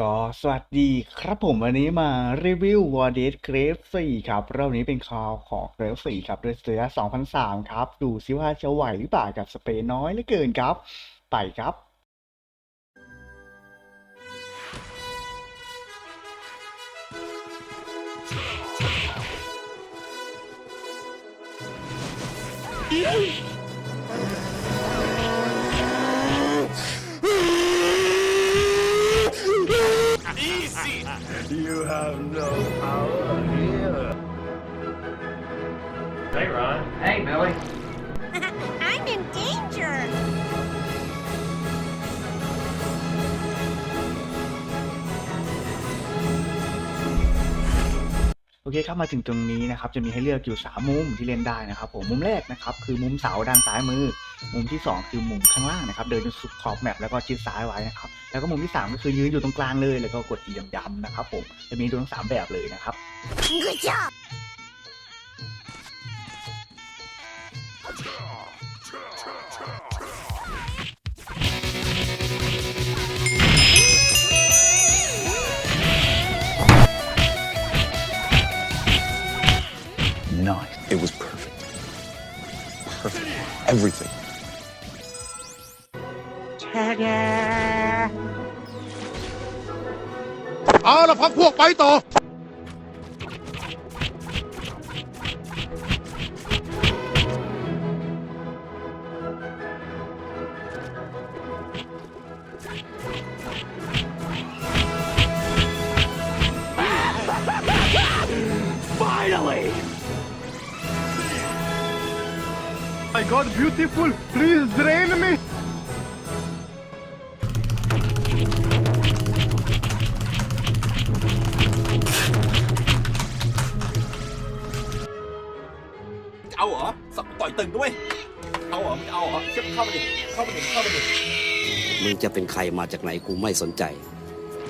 ก็สวัสดีครับผมวันนี้มารีวิว w a r d e s g r a v e 4ครับรอบนี้เป็นคาวของ g r a v e 4ครับด้วยเสือ2003 ครับ ดูซิว่าจะไหวหรือเปล่ากับสเปรย์น้อยเหลือเกินครับ ไปครับ You have no power here. Hey, Ron. Hey, Billy. I'm in danger. เคครับมาถึงตรงนี้นะครับจะมีให้เลือกอยู่3มุมที่เล่นได้นะครับผมมุมแรกนะครับคือมุมเสาด้านซ้ายมือ มุมที่ 2 คือมุมข้างล่างนะครับเดินจนสุดขอบแมปแล้วก็ชิดซ้ายไว้นะครับแล้วก็มุมที่ 3 ก็คือยืนอยู่ตรงกลางเลยแล้วก็กดอีย้ำๆนะครับผมจะมีทั้งสามแบบเลยนะครับ Good job. Nice. It was perfect. Perfect. Everything. เอาละพักพวกไปต่อ เอาเหรอเชื่อเข้าไปดิเข้าไปดิเข้าไปดิมึงจะเป็นใครมาจากไหนกูไม่สนใจ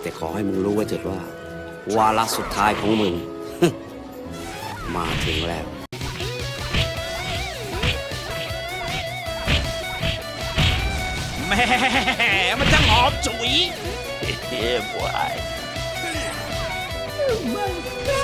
แต่ขอให้มึงรู้ไว้เถิดว่า วาระสุดท้ายของมึง มาถึงแล้ว แหม่มันจะหอมฉุยเฮ้ยบอย Oh my god.